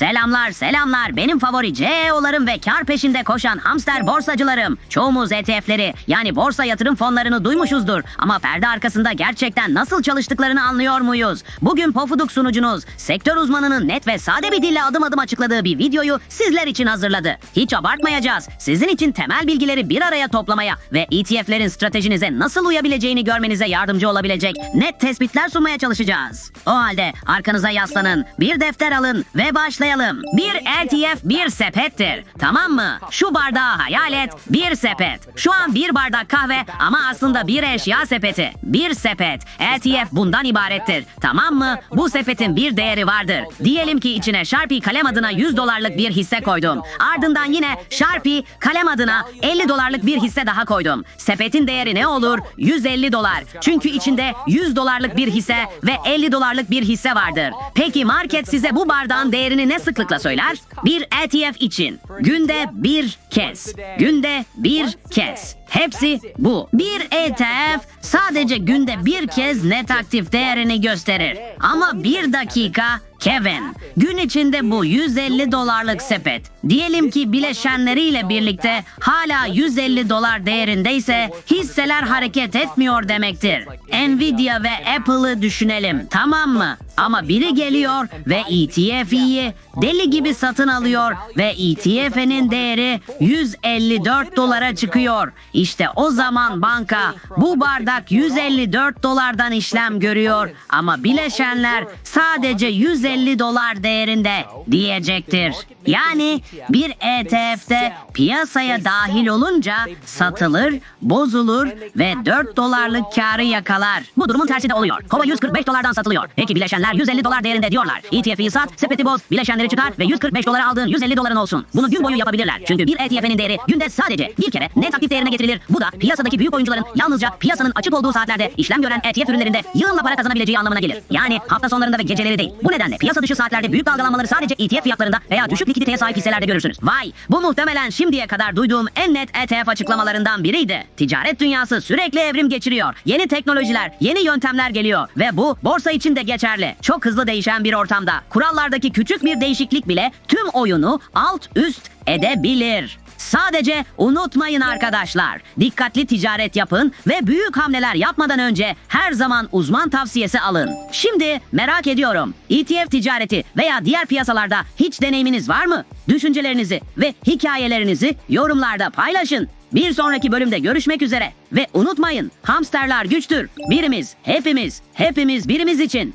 Selamlar selamlar benim favori CEO'larım ve kar peşinde koşan hamster borsacılarım. Çoğumuz ETF'leri yani borsa yatırım fonlarını duymuşuzdur ama perde arkasında gerçekten nasıl çalıştıklarını anlıyor muyuz? Bugün Pofuduk sunucunuz sektör uzmanının net ve sade bir dille adım adım açıkladığı bir videoyu sizler için hazırladı. Hiç abartmayacağız. Sizin için temel bilgileri bir araya toplamaya ve ETF'lerin stratejinize nasıl uyabileceğini görmenize yardımcı olabilecek net tespitler sunmaya çalışacağız. O halde arkanıza yaslanın, bir defter alın ve başlayalım. Bir ETF bir sepettir. Tamam mı? Şu bardağı hayal et, bir sepet. Şu an bir bardak kahve ama aslında bir eşya sepeti. Bir sepet. ETF bundan ibarettir. Tamam mı? Bu sepetin bir değeri vardır. Diyelim ki içine Sharpie kalem adına 100 dolarlık bir hisse koydum. Ardından yine Sharpie kalem adına 50 dolarlık bir hisse daha koydum. Sepetin değeri ne olur? 150 dolar. Çünkü içinde 100 dolarlık bir hisse ve 50 dolarlık bir hisse vardır. Peki market size bu bardağın değerini ne sıklıkla söyler? Bir ETF için günde bir kez. Günde bir kez. Hepsi bu. Bir ETF sadece günde bir kez net aktif değerini gösterir. Ama bir dakika Kevin, gün içinde bu 150 dolarlık sepet, diyelim ki bileşenleriyle birlikte hala 150 dolar değerindeyse hisseler hareket etmiyor demektir. Nvidia ve Apple'ı düşünelim, tamam mı? Ama biri geliyor ve ETF'yi deli gibi satın alıyor ve ETF'nin değeri 154 dolara çıkıyor. İşte o zaman banka bu bardak 154 dolardan işlem görüyor ama bileşenler sadece 150 dolar değerinde diyecektir. Yani bir ETF'de piyasaya dahil olunca satılır, bozulur ve 4 dolarlık karı yakalar. Bu durumun tersi de oluyor. Kova 145 dolardan satılıyor. Peki bileşenler 150 dolar değerinde diyorlar. ETF'yi sat, sepeti boz, bileşenleri çıkar ve 145 dolara aldığın 150 doların olsun. Bunu gün boyu yapabilirler. Çünkü bir ETF'nin değeri günde sadece bir kere net aktif değerine getirilir. Bu da piyasadaki büyük oyuncuların yalnızca piyasanın açık olduğu saatlerde işlem gören ETF ürünlerinde yığınla para kazanabileceği anlamına gelir. Yani hafta sonlarında ve geceleri değil. Bu nedenle piyasa dışı saatlerde büyük dalgalanmaları sadece ETF fiyatlarında veya düşük likiditeye sahip hisselerde görürsünüz. Vay! Bu muhtemelen şimdiye kadar duyduğum en net ETF açıklamalarından biriydi. Ticaret dünyası sürekli evrim geçiriyor. Yeni teknolojiler, yeni yöntemler geliyor ve bu borsa için de geçerli. Çok hızlı değişen bir ortamda kurallardaki küçük bir değişiklik bile tüm oyunu alt üst edebilir. Sadece unutmayın arkadaşlar. Dikkatli ticaret yapın ve büyük hamleler yapmadan önce her zaman uzman tavsiyesi alın. Şimdi merak ediyorum. ETF ticareti veya diğer piyasalarda hiç deneyiminiz var mı? Düşüncelerinizi ve hikayelerinizi yorumlarda paylaşın. Bir sonraki bölümde görüşmek üzere ve unutmayın hamsterlar güçtür. Birimiz, hepimiz, hepimiz birimiz için.